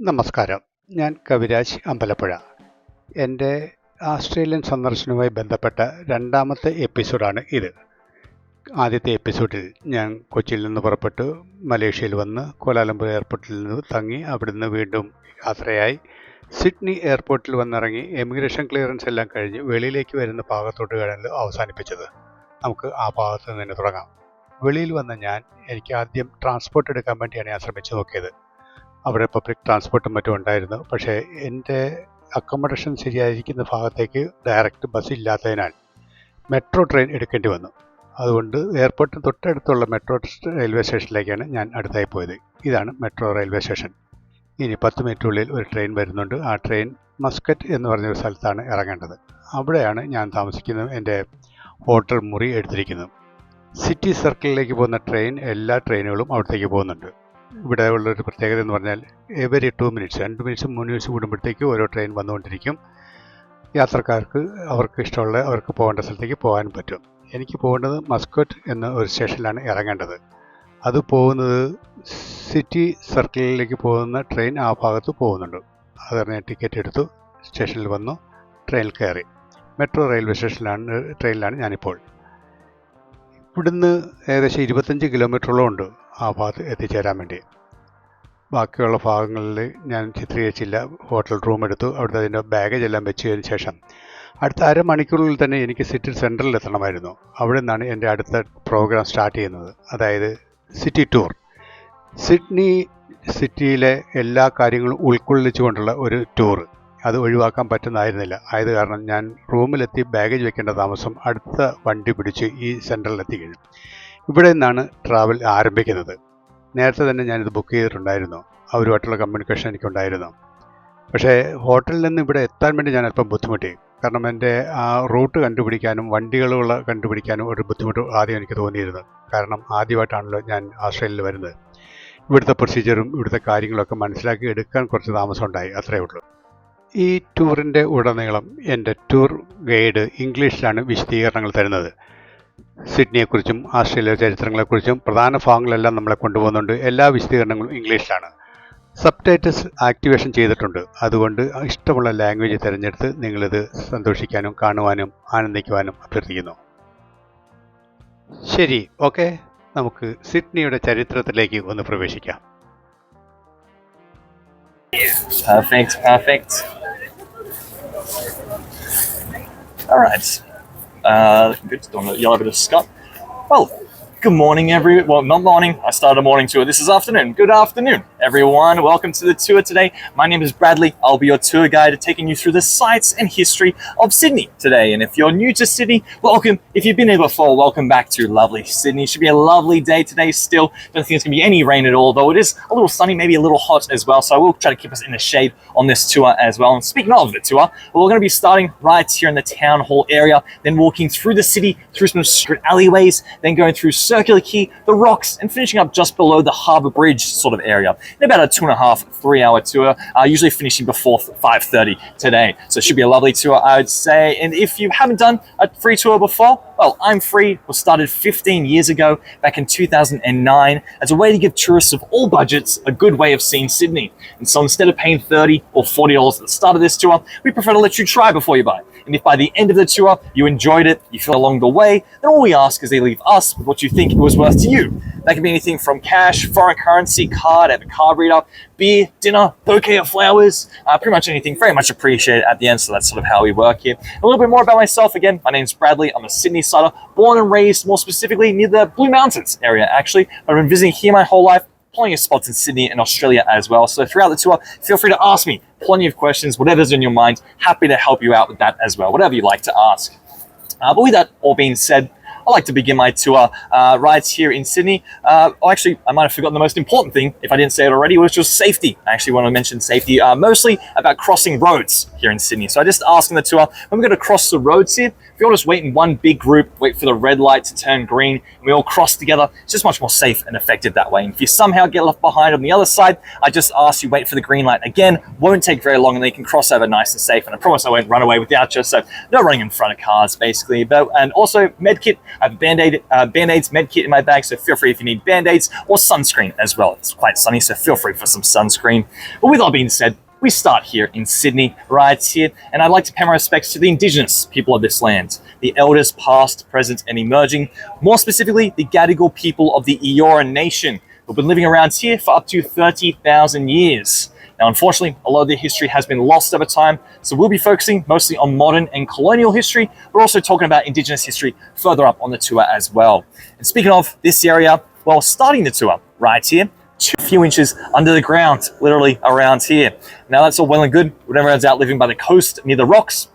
നമസ്കാരം. ഞാൻ കവിരാജ് അമ്പലപ്പുഴ. എന്റെ ആസ്ട്രേലിയൻ സന്ദർശനവുമായി ബന്ധപ്പെട്ട രണ്ടാമത്തെ എപ്പിസോഡാണ് ഇത്. ആദ്യത്തെ എപ്പിസോഡിൽ ഞാൻ കൊച്ചിയിൽ നിന്ന് പുറപ്പെട്ടു മലേഷ്യയിൽ വന്ന് കോലാലംപൂർ എയർപോർട്ടിൽ നിന്ന് തങ്ങി അവിടുന്ന് വീണ്ടും യാത്രയായി. സിഡ്നി എയർപോർട്ടിൽ വന്നിറങ്ങി എമിഗ്രേഷൻ ക്ലിയറൻസ് എല്ലാം കഴിഞ്ഞ് വെളിയിലേക്ക് വരുന്ന ഭാഗത്തോട്ട് കിടന്ന് അവസാനിപ്പിച്ചത്. നമുക്ക് ആ ഭാഗത്ത് നിന്ന് തുടങ്ങാം. വെളിയിൽ വന്ന ഞാൻ എനിക്ക് ആദ്യം ട്രാൻസ്പോർട്ട് എടുക്കാൻ വേണ്ടിയാണ് ഞാൻ ശ്രമിച്ചു നോക്കിയത്. അവിടെ പബ്ലിക് ട്രാൻസ്പോർട്ടും മറ്റും ഉണ്ടായിരുന്നു. പക്ഷേ എന്റെ അക്കോമഡേഷൻ ശരിയായിരിക്കുന്ന ഭാഗത്തേക്ക് ഡയറക്റ്റ് ബസ് ഇല്ലാത്തതിനാൽ മെട്രോ ട്രെയിൻ എടുക്കേണ്ടി വന്നു. അതുകൊണ്ട് എയർപോർട്ടിന് തൊട്ടടുത്തുള്ള മെട്രോ റെയിൽവേ സ്റ്റേഷനിലേക്കാണ് ഞാൻ അടുത്തായി പോയത്. ഇതാണ് മെട്രോ റെയിൽവേ സ്റ്റേഷൻ ഇനി പത്ത് മിനിറ്റിനുള്ളിൽ ഒരു ട്രെയിൻ വരുന്നുണ്ട്. ആ ട്രെയിൻ മസ്കറ്റ് എന്ന് പറഞ്ഞൊരു സ്ഥലത്താണ് ഇറങ്ങേണ്ടത്. അവിടെയാണ് ഞാൻ താമസിക്കുന്നത്. എന്റെ ഹോട്ടൽ മുറി എടുത്തിരിക്കുന്നത്. സിറ്റി സർക്കിളിലേക്ക് പോകുന്ന ട്രെയിൻ എല്ലാ ട്രെയിനുകളും അവിടത്തേക്ക് പോകുന്നുണ്ട്. ഇവിടെ ഉള്ളൊരു പ്രത്യേകത എന്ന് പറഞ്ഞാൽ എവരി ടു മിനിറ്റ്സ് രണ്ട് മിനിറ്റ്സും മൂന്ന് മിനിറ്റ്സ് കൂടുമ്പോഴത്തേക്ക് ഓരോ ട്രെയിൻ വന്നുകൊണ്ടിരിക്കും. യാത്രക്കാർക്ക് അവർക്ക് ഇഷ്ടമുള്ള അവർക്ക് പോകേണ്ട സ്ഥലത്തേക്ക് പോകാൻ പറ്റും. എനിക്ക് പോകേണ്ടത് മസ്കറ്റ് എന്ന ഒരു സ്റ്റേഷനിലാണ് ഇറങ്ങേണ്ടത്. അത് പോകുന്നത് സിറ്റി സർക്കിളിലേക്ക് പോകുന്ന ട്രെയിൻ ആ ഭാഗത്ത് പോകുന്നുണ്ട്. അത് ഞാൻ ടിക്കറ്റ് എടുത്തു സ്റ്റേഷനിൽ വന്നു ട്രെയിനിൽ കയറി. മെട്രോ റെയിൽവേ സ്റ്റേഷനിലാണ് ട്രെയിനിലാണ് ഞാനിപ്പോൾ. ഇവിടുന്ന് ഏകദേശം ഇരുപത്തഞ്ച് കിലോമീറ്ററോളം ഉണ്ട് ആ ഭാഗത്ത് എത്തിച്ചേരാൻ വേണ്ടി. ബാക്കിയുള്ള ഭാഗങ്ങളിൽ ഞാൻ ചിത്രീകരിച്ചില്ല. ഹോട്ടൽ റൂം എടുത്തു. അവിടുത്തെ അതിന്റെ ബാഗേജ് എല്ലാം വെച്ചതിന് ശേഷം അടുത്ത അരമണിക്കൂറിൽ തന്നെ എനിക്ക് സിറ്റി സെന്ററിൽ എത്തണമായിരുന്നു. അവിടെ നിന്നാണ് എന്റെ അടുത്ത പ്രോഗ്രാം സ്റ്റാർട്ട് ചെയ്യുന്നത്. അതായത് സിറ്റി ടൂർ. സിഡ്നി സിറ്റിയിലെ എല്ലാ കാര്യങ്ങളും ഉൾക്കൊള്ളിച്ചുകൊണ്ടുള്ള ഒരു ടൂർ. അത് ഒഴിവാക്കാൻ പറ്റുന്നതായിരുന്നില്ല. ആയത് കാരണം ഞാൻ റൂമിലെത്തി ബാഗേജ് വെക്കേണ്ട താമസം അടുത്ത വണ്ടി പിടിച്ച് ഈ സെന്ററിലെത്തി കഴിഞ്ഞു. ഇവിടെ നിന്നാണ് ട്രാവൽ ആരംഭിക്കുന്നത്. നേരത്തെ തന്നെ ഞാനിത് ബുക്ക് ചെയ്തിട്ടുണ്ടായിരുന്നു. അവരുമായിട്ടുള്ള കമ്മ്യൂണിക്കേഷൻ എനിക്കുണ്ടായിരുന്നു. പക്ഷേ ഹോട്ടലിൽ നിന്ന് ഇവിടെ എത്താൻ വേണ്ടി ഞാൻ അല്പം ബുദ്ധിമുട്ടി. കാരണം എന്റെ ആ റൂട്ട് കണ്ടുപിടിക്കാനും വണ്ടികളുള്ള കണ്ടുപിടിക്കാനും ഒരു ബുദ്ധിമുട്ട് ആദ്യം എനിക്ക് തോന്നിയിരുന്നു. കാരണം ആദ്യമായിട്ടാണല്ലോ ഞാൻ ആസ്ട്രേലിയയിൽ വരുന്നത്. ഇവിടുത്തെ പ്രൊസീജിയറും ഇവിടുത്തെ കാര്യങ്ങളൊക്കെ മനസ്സിലാക്കി എടുക്കാൻ കുറച്ച് താമസം ഉണ്ടായി അത്രയേ ഉള്ളൂ. ഈ ടൂറിന്റെ ഉടനീളം എന്റെ ടൂർ ഗൈഡ് ഇംഗ്ലീഷിലാണ് വിശദീകരണങ്ങൾ തരുന്നത്. സിഡ്നിയെക്കുറിച്ചും ആസ്ട്രേലിയ ചരിത്രങ്ങളെക്കുറിച്ചും പ്രധാന ഭാഗങ്ങളെല്ലാം നമ്മളെ കൊണ്ടുപോകുന്നുണ്ട്. എല്ലാ വിശദീകരണങ്ങളും ഇംഗ്ലീഷിലാണ്. സബ് ടൈറ്റിൽസ് ആക്ടിവേഷൻ ചെയ്തിട്ടുണ്ട്. അതുകൊണ്ട് ഇഷ്ടമുള്ള ലാംഗ്വേജ് തിരഞ്ഞെടുത്ത് നിങ്ങളിത് സന്തോഷിക്കാനും കാണുവാനും ആനന്ദിക്കുവാനും അഭ്യർത്ഥിക്കുന്നു. ശരി ഓക്കെ നമുക്ക് സിഡ്നിയുടെ ചരിത്രത്തിലേക്ക് ഒന്ന് പ്രവേശിക്കാം. Perfect, perfect. All right. Uh, looking good. Doing a yellow bit of Scott. Well, good morning, everyone. Well, not morning. I started a morning tour. This is afternoon. Good afternoon, everyone. Welcome to the tour today. My name is Bradley. I'll be your tour guide, taking you through the sights and history of Sydney today. And if you're new to Sydney, welcome. If you've been here before, welcome back to lovely Sydney. Should be a lovely day today. Still, don't think it's gonna be any rain at all. Though it is a little sunny, maybe a little hot as well. So I will try to keep us in the shade on this tour as well. And speaking of the tour, we're going to be starting right here in the town hall area, then walking through the city, through some secret alleyways, then going through Circular Quay, the rocks, and finishing up just below the Harbour Bridge sort of area. In about a two and a half, three hour tour, uh, usually finishing before 5.30 today. So it should be a lovely tour, I would say. And if you haven't done a free tour before, well, I'm Free was started 15 years ago, back in 2009, as a way to give tourists of all budgets a good way of seeing Sydney. And so instead of paying 30 or $40 at the start of this tour, we prefer to let you try before you buy. And if by the end of the tour you enjoyed it, you feel along the way, then all we ask is they leave us with what you think it was worth to you. That can be anything from cash, foreign currency, card, have a card reader, beer, dinner, bouquet of flowers, uh, pretty much anything. Very much appreciated at the end. So that's sort of how we work here. A little bit more about myself again. My name's Bradley. I'm a Sydney sider, born and raised more specifically near the Blue Mountains area, actually. I've been visiting here my whole life. Plenty of spots in Sydney and Australia as well. So throughout the tour, feel free to ask me plenty of questions, whatever's in your mind. Happy to help you out with that as well, whatever you'd like to ask. Uh, but with that all being said, I like to begin my tour uh, right here in Sydney. Uh, oh, actually, I might have forgotten the most important thing, if I didn't say it already, which was safety. I actually want to mention safety, uh, mostly about crossing roads here in Sydney. So I just asked in the tour, when we're going to cross the roads here, if you all just wait in one big group, wait for the red light to turn green, and we all cross together, it's just much more safe and effective that way. And if you somehow get left behind on the other side, I just ask you wait for the green light again. Won't take very long, and then you can cross over nice and safe. And I promise I won't run away without you. So no running in front of cars, basically. But and also medkit I have a band-aid, uh, band-aids med kit in my bag, so feel free if you need band-aids or sunscreen as well. It's quite sunny, so feel free for some sunscreen. But with all being said, we start here in Sydney, right here, and I'd like to pay my respects to the Indigenous people of this land, the elders past, present, and emerging, more specifically, the Gadigal people of the Eora Nation, who've been living around here for up to 30,000 years. Now, unfortunately, a lot of their history has been lost over time, so we'll be focusing mostly on modern and colonial history, but also talking about Indigenous history further up on the tour as well. And speaking of this area, well, starting the tour right here, a few inches under the ground, literally around here. Now, that's all well and good when everyone's out living by the coast near the rocks,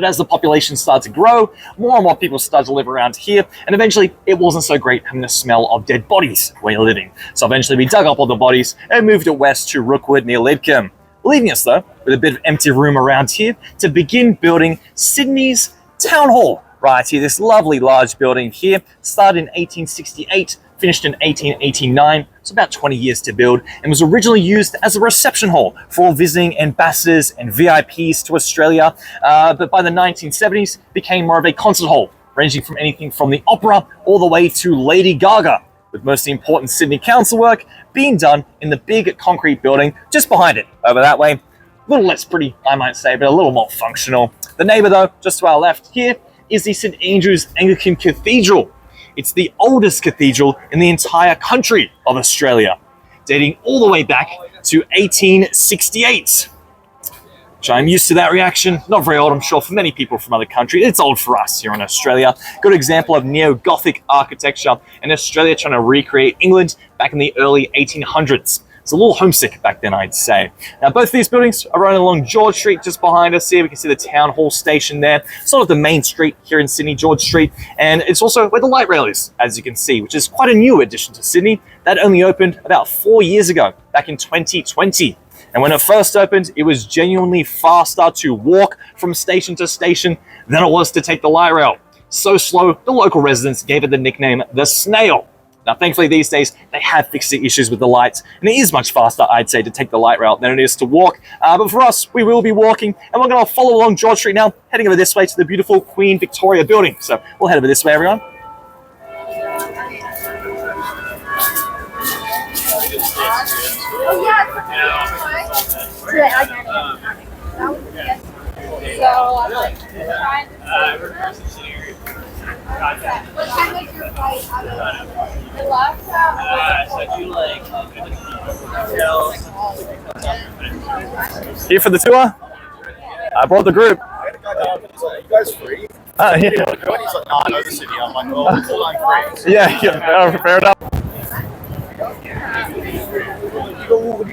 but as the population started to grow, more and more people started to live around here, and eventually it wasn't so great having the smell of dead bodies where you're living. So eventually we dug up all the bodies and moved it west to Rookwood near Lidcombe. Leaving us though with a bit of empty room around here to begin building Sydney's Town Hall. Right here, this lovely large building here, started in 1868, finished in 1889, so about 20 years to build, and was originally used as a reception hall for visiting ambassadors and VIPs to Australia. Uh, but by the 1970s, became more of a concert hall, ranging from anything from the opera all the way to Lady Gaga, with most of the important Sydney council work being done in the big concrete building just behind it, over that way. A little less pretty, I might say, but a little more functional. The neighbour, though, just to our left here, is the St Andrew's Anglican Cathedral. It's the oldest cathedral in the entire country of Australia, dating all the way back to 1868. Which I'm used to that reaction. Not very old, I'm sure, for many people from other countries. It's old for us here in Australia. Good example of neo Gothic architecture in Australia trying to recreate England back in the early 1800s. It's a little homesick back then, I'd say. Now, both of these buildings are running along George Street just behind us here. We can see the town hall station there. It's Sort of the main street here in Sydney, George Street. And it's also where the light rail is, as you can see, which is quite a new addition to Sydney. That only opened about four years ago, back in 2020. And when it first opened, it was genuinely faster to walk from station to station than it was to take the light rail. So slow, the local residents gave it the nickname the snail. Now, thankfully, these days they have fixed the issues with the lights, and it is much faster, I'd say, to take the light rail than it is to walk. Uh, but for us, we will be walking, and we're going to follow along George Street now, heading over this way to the beautiful Queen Victoria building. So we'll head over this way, everyone. So I got it. That was yes. So I'm like trying to. What time was your flight out of the last Here for the tour. I brought the group. You guys free? Uh, yeah, When he's oh, like, nah, I know the city. I'm like, oh, it's all I'm free. yeah, yeah, uh, fair enough. Oh,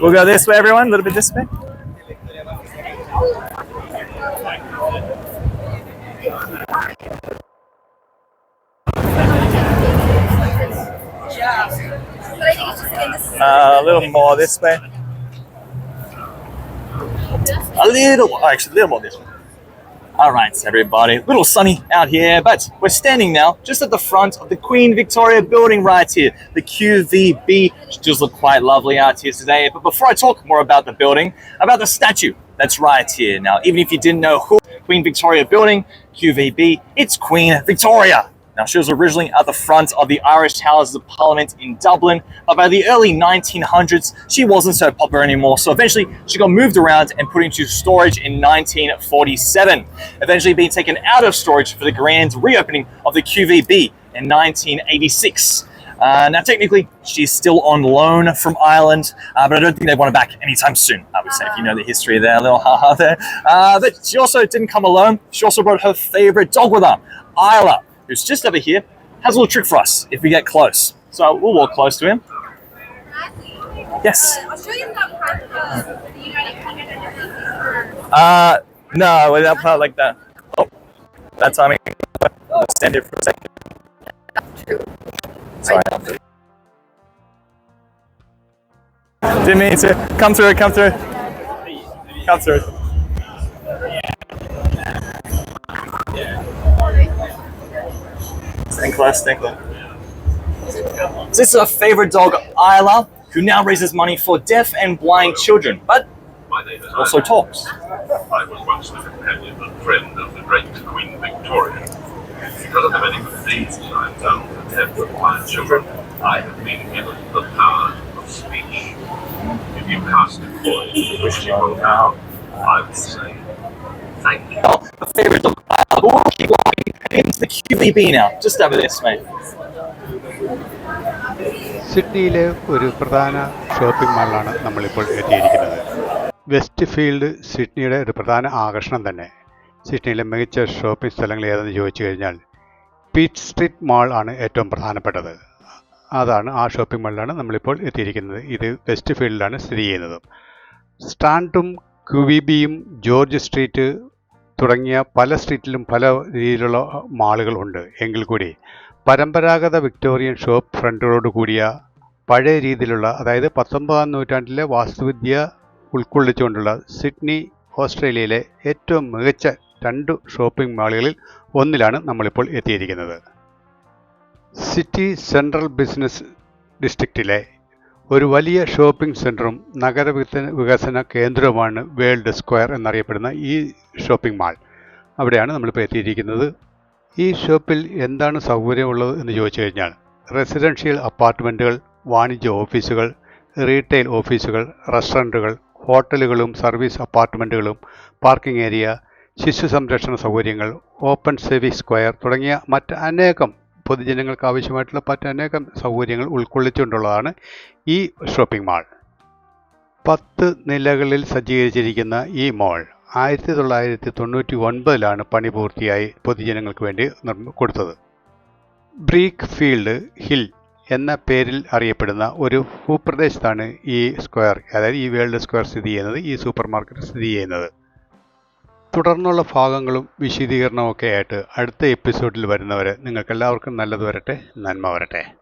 we'll go this way, everyone. A little bit this way. Uh, a little more this way. A little, actually, a little more this way. All right, everybody. Little sunny out here, but we're standing now just at the front of the Queen Victoria building right here, the QVB, does look quite lovely out here today. But before I talk more about the building, about the statue that's right here. Now, even if you didn't know who Queen Victoria building, QVB, it's Queen Victoria. Now, she was originally at the front of the Irish Houses of Parliament in Dublin, but by the early 1900s, she wasn't so popular anymore. So eventually, she got moved around and put into storage in 1947, eventually being taken out of storage for the grand reopening of the QVB in 1986. Uh, now, technically, she's still on loan from Ireland, uh, but I don't think they want her back anytime soon. I would say, if you know the history there, little haha there. Uh, but she also didn't come alone. She also brought her favorite dog with her, Isla, who's just over here, has a little trick for us if we get close. So we'll walk close to him. Yes. Uh, no, we're not part like that. Oh, that timing. I'll stand here for a second. Sorry. Didn't mean to. Come through, come through. Come through. Stand close, stand close. So this is our favorite dog, Isla, who now raises money for deaf and blind children, but My name is also Isaac. talks. I was once the companion and friend of the great Queen Victoria. Because of the many good deeds that I've done for deaf and blind children, I have been given the power of speech. If you cast a coin which you will now, I will say, thank you. Oh, my favorite dog, Isla. But we'll keep walking QVB now. Just over this, mate. സിഡ്നിയിലെ ഒരു പ്രധാന shopping മാളിലാണ് നമ്മളിപ്പോൾ എത്തിയിരിക്കുന്നത്. West field സിഡ്നിയുടെ ഒരു പ്രധാന ആകർഷണം തന്നെ. സിഡ്നിയിലെ മികച്ച shopping സ്ഥലങ്ങൾ ഏതെന്ന് ചോദിച്ചു കഴിഞ്ഞാൽ പീറ്റ് സ്ട്രീറ്റ് മാൾ ആണ് ഏറ്റവും പ്രധാനപ്പെട്ടത്. അതാണ് ആ ഷോപ്പിംഗ് മാളിലാണ് നമ്മളിപ്പോൾ എത്തിയിരിക്കുന്നത്. ഇത് വെസ്റ്റ് ഫീൽഡിലാണ് സ്ഥിതി ചെയ്യുന്നത്. സ്റ്റാൻഡും ക്യുവിബിയും ജോർജ് സ്ട്രീറ്റ് തുടങ്ങിയ പല സ്ട്രീറ്റിലും പല രീതിയിലുള്ള മാളുകളുണ്ട് എങ്കിൽ കൂടി. പരമ്പരാഗത വിക്ടോറിയൻ ഷോപ്പ് ഫ്രണ്ടുകളോട് കൂടിയ പഴയ രീതിയിലുള്ള അതായത് പത്തൊമ്പതാം നൂറ്റാണ്ടിലെ വാസ്തുവിദ്യ ഉൾക്കൊള്ളിച്ചുകൊണ്ടുള്ള സിഡ്നി ഓസ്ട്രേലിയയിലെ ഏറ്റവും മികച്ച രണ്ട് ഷോപ്പിംഗ് മാളുകളിൽ ഒന്നിലാണ് നമ്മളിപ്പോൾ എത്തിയിരിക്കുന്നത്. സിറ്റി സെൻട്രൽ ബിസിനസ് ഡിസ്ട്രിക്റ്റിലെ ഒരു വലിയ ഷോപ്പിംഗ് സെന്ററും നഗര വികസന- കേന്ദ്രവുമാണ് വേൾഡ് സ്ക്വയർ എന്നറിയപ്പെടുന്ന ഈ ഷോപ്പിംഗ് മാൾ അവിടെയാണ് നമ്മളിപ്പോൾ എത്തിയിരിക്കുന്നത്. ഈ ഷോപ്പിൽ എന്താണ് സൗകര്യമുള്ളത് എന്ന് ചോദിച്ചു കഴിഞ്ഞാൽ റെസിഡൻഷ്യൽ അപ്പാർട്ട്മെന്റുകൾ വാണിജ്യ ഓഫീസുകൾ റീറ്റെയിൽ ഓഫീസുകൾ റെസ്റ്റോറന്റുകൾ ഹോട്ടലുകളും സർവീസ് അപ്പാർട്ട്മെന്റുകളും പാർക്കിംഗ് ഏരിയ ശിശു സംരക്ഷണ സൗകര്യങ്ങൾ ഓപ്പൺ സിവിക് സ്ക്വയർ തുടങ്ങിയ മറ്റ് അനേകം പൊതുജനങ്ങൾക്ക് ആവശ്യമായിട്ടുള്ള മറ്റ് അനേകം സൗകര്യങ്ങൾ ഉൾക്കൊള്ളിച്ചുകൊണ്ടുള്ളതാണ് ഈ ഷോപ്പിംഗ് മാൾ പത്ത് നിലകളിൽ സജ്ജീകരിച്ചിരിക്കുന്ന ഈ മാൾ ആയിരത്തി തൊള്ളായിരത്തി തൊണ്ണൂറ്റി ഒൻപതിലാണ് പണി പൂർത്തിയായി പൊതുജനങ്ങൾക്ക് വേണ്ടി കൊടുത്തത്. ബ്രീക്ക് ഫീൽഡ് ഹിൽ എന്ന പേരിൽ അറിയപ്പെടുന്ന ഒരു ഭൂപ്രദേശത്താണ് ഈ സ്ക്വയർ അതായത് ഈ വേൾഡ് സ്ക്വയർ സ്ഥിതി ചെയ്യുന്നത് ഈ സൂപ്പർ മാർക്കറ്റ് സ്ഥിതി ചെയ്യുന്നത്. തുടർന്നുള്ള ഭാഗങ്ങളും വിശദീകരണവും ഒക്കെ ആയിട്ട് അടുത്ത എപ്പിസോഡിൽ വരുന്നവരെ നിങ്ങൾക്കെല്ലാവർക്കും നല്ലത് വരട്ടെ. നന്മ വരട്ടെ.